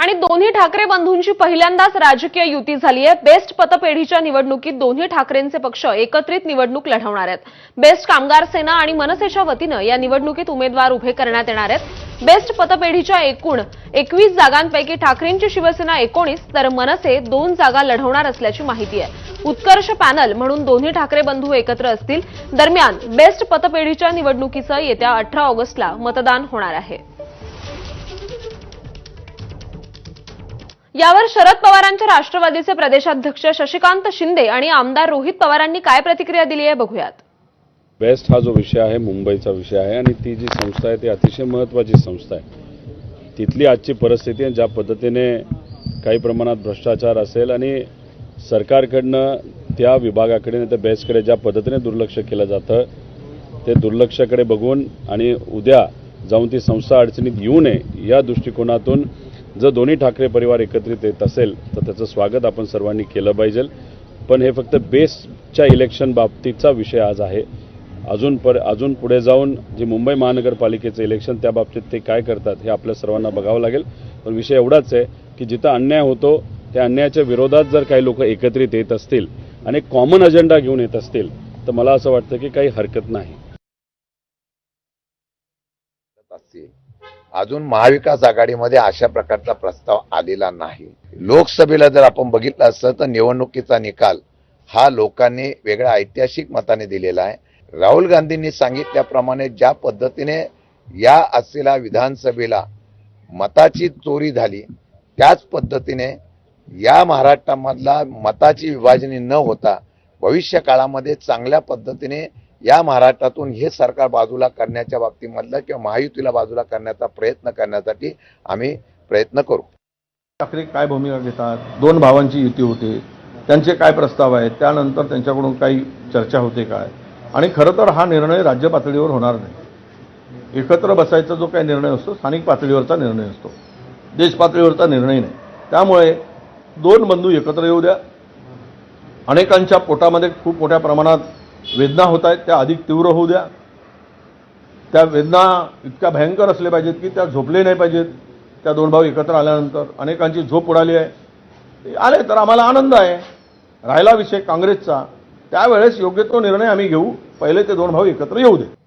आणि दोन्ही ठाकरे बंधूंची पहिल्यांदाच राजकीय युती झाली आहे. बेस्ट पतपेढीच्या निवडणुकीत दोन्ही ठाकरेंचे पक्ष एकत्रित निवडणूक लढवणार आहेत. बेस्ट कामगार सेना आणि मनसेच्या वतीनं या निवडणुकीत उमेदवार उभे करण्यात येणार आहेत. बेस्ट पतपेढीच्या एकूण एकवीस जागांपैकी ठाकरेंची शिवसेना एकोणीस तर मनसे दोन जागा लढवणार असल्याची माहिती आहे. उत्कर्ष पॅनल म्हणून दोन्ही ठाकरे बंधू एकत्र असतील. दरम्यान बेस्ट पतपेढीच्या निवडणुकीचं येत्या अठरा ऑगस्टला मतदान होणार आहे. यावर शरद पवारांच्या राष्ट्रवादीचे प्रदेशाध्यक्ष शशिकांत शिंदे आणि आमदार रोहित पवारांनी काय प्रतिक्रिया दिली आहे बघूयात. बेस्ट हा जो विषय आहे मुंबईचा विषय आहे आणि ती जी संस्था आहे ती अतिशय महत्त्वाची संस्था आहे. तिथली आजची परिस्थिती आहे ज्या पद्धतीने काही प्रमाणात भ्रष्टाचार असेल आणि सरकारकडनं त्या विभागाकडे नाही तर बेस्टकडे ज्या पद्धतीने दुर्लक्ष केलं जातं ते दुर्लक्षाकडे बघून आणि उद्या जाऊन ती संस्था अडचणीत येऊ नये या दृष्टिकोनातून जर दोन्ही ठाकरे परिवार एकत्रित येत असेल तर त्याचं स्वागत आपण सर्वांनी केलं पाहिजे. पण हे फक्त बेस्टच्या इलेक्शन बाबतीचा विषय आज आहे. अजून पर अजून पुढे जाऊन जे मुंबई महानगरपालिकेचं इलेक्शन त्या बाबतीत ते काय करतात हे आपल्या सर्वांना बघावं लागेल. पण विषय एवढाच आहे की जिथं अन्याय होतो त्या अन्यायाच्या विरोधात जर काही लोक एकत्रित येत असतील आणि कॉमन अजेंडा घेऊन येत असतील तर मला असं वाटतं की काही हरकत नाही. अजून महाविकास आघाडीमध्ये अशा प्रकारचा प्रस्ताव आलेला नाही. लोकसभेला जर आपण बघितलं असतं तर निवडणुकीचा निकाल हा लोकांनी वेगळ्या ऐतिहासिक मताने दिलेला आहे. राहुल गांधींनी सांगितल्याप्रमाणे ज्या पद्धतीने या असलेल्या विधानसभेला मताची चोरी झाली त्याच पद्धतीने या महाराष्ट्रामधला मताची विभाजनी न होता भविष्य काळामध्ये चांगल्या पद्धतीने या महाराष्ट्रातून हे सरकार बाजूला करण्याच्या बाबतीमधलं किंवा महायुतीला बाजूला करण्याचा प्रयत्न करण्यासाठी आम्ही प्रयत्न करू. ठाकरे काय भूमिका घेतात? दोन भावांची युती होते. त्यांचे काय प्रस्ताव आहेत? त्यानंतर त्यांच्याकडून काही चर्चा होते काय? आणि खरं तर हा निर्णय राज्य पातळीवर होणार नाही. एकत्र बसायचा जो काही निर्णय असतो स्थानिक पातळीवरचा निर्णय असतो. देश पातळीवरचा निर्णय नाही. त्यामुळे दोन बंधू एकत्र येऊ द्या. अनेकांच्या पोटामध्ये खूप मोठ्या प्रमाणात वेदना होत आहेत त्या अधिक तीव्र होऊ द्या. त्या वेदना इतक्या भयंकर असल्या पाहिजेत की त्या झोपले नाही पाहिजेत. त्या दोन भाऊ एकत्र आल्यानंतर अनेकांची झोप उडाली आहे. आले तर आम्हाला आनंद आहे. राहिला विषय काँग्रेसचा. त्यावेळेस योग्य तो निर्णय आम्ही घेऊ. पहिले ते दोन भाऊ एकत्र येऊ दे.